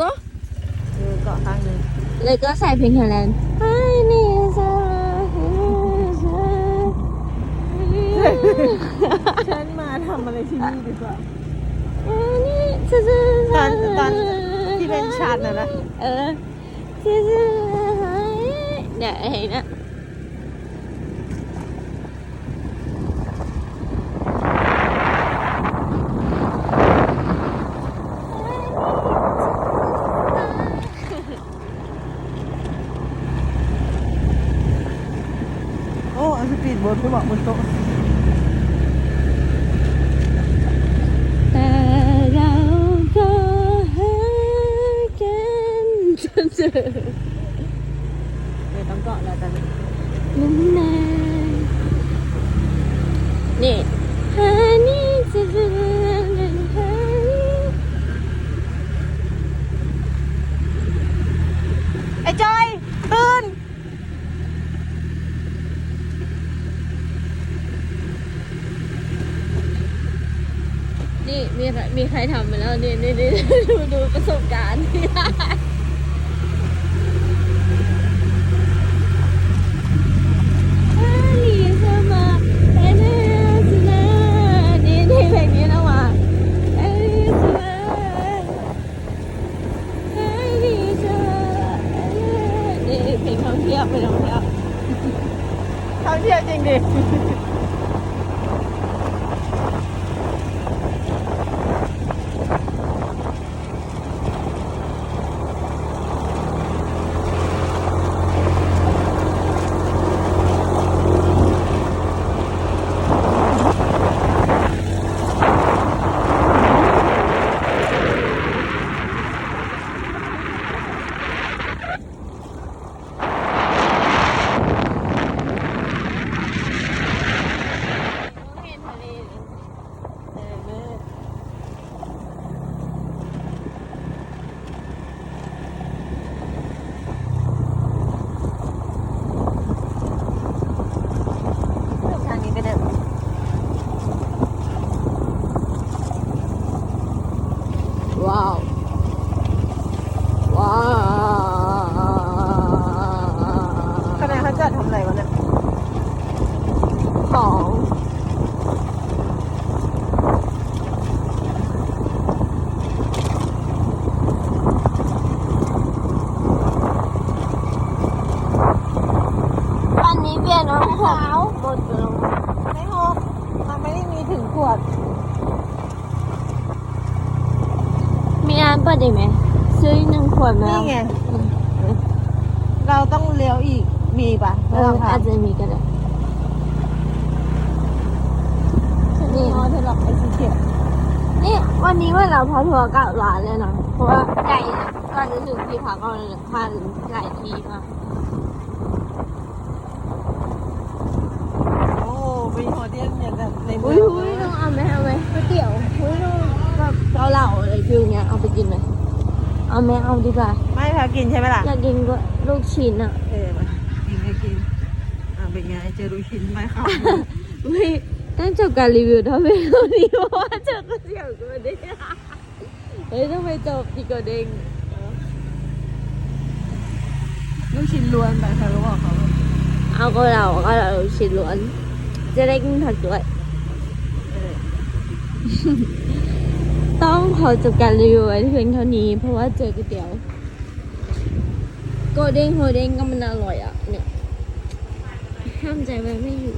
ก็เออเกาะข้างหนึงเลยก็ใส่เพลงไทยแลนด์ไอ้นี่ซาฉันมาทำอะไรที่นี่ดีกว่าตอนตอนที่เป็นชันน่ะนะ เออเนี่ยเห็นนะ โอ้เอาสปีดโบ๊ทไปบอกบนโต๊ะ แต่เราก็หากันจนเจอ เดี๋ยวต้องเกาะแล้วตอนนี้ มุ่งหน้านี่หานี่จะเจอกันหานี่ ไอ้จอยตื่น นี่มีใครมีใครทำมาแล้วนี่นี่นี่ดูดูประสบการณ์ที่ได้อาลีสมาเอเนสนานี่นี่เพลงนี้นะว่าเอลีสมาเอลีสมานี่เพลงท่องเที่ยวไปท่องเที่ยวท่องเที่ยวจริงดิ เห็นทะเลเลย เออแม่ทางนี้ก็ได้ ว้าวว้าวคณะเขาจัดทำอะไรวะเนี่ยของอันนี้เปลี่ยนรองเท้าบนลงไม่หกมันไม่ได้มีถึงขวด มีอั นเปิดอีกไหมซื้ออีกหนึ่งขวดไหมนี่ไงอืมเราต้องเลี้ยวอีก มีปะเอไม่อต้องอาจทำจะมีก็ได้นี่อ๋อเธอหลอกไอ้สีเขียวนี่วันนี้ว่าเราพาทัวร์เก้าร้านเลยนะเพราะว่าไก่เนี่ยก่อนจะถึงที่พักก็เลยพาถึงหลายที่มาก โอ้มีหัวเดียนอย่างแบบในเมื อุ้ อย ง อุ้ยต้องเอาไหมเอาไหมก๋วยเตี๋ยวอุ้ยต้องแบบเกาเหลาอะไรฟิวเนี้ยเอาไปกินไหม เอาไหมเอาดีกว่าไม่พากินใช่ไหมล่ะอยากกินก็ลูกชิ้นอะเออมากินก็กินอ่าเป็นไงเจอรูชิ้นไหมครับไม่ต้องจบการรีวิวเท่าเพียงเท่านี้เพราะว่าเจอก๋วยเตี๋ยวกูไม่ได้เฮ้ยต้องไปจบที่กระเด้งลูกชิ้นล้วนแบบเธอก็บอกเขาเอาก็เราก็เราลูกชิ้นล้วนจะได้กินผักด้วยเออ ต้องขอจบการรีวิวไว้เพียงเท่านี้ เพราะว่าเจอก๋วยเตี๋ยวโกเด้งโฮเด้งก็มันอร่อยอะเนี่ยห้ามใจไว้ไม่อยู่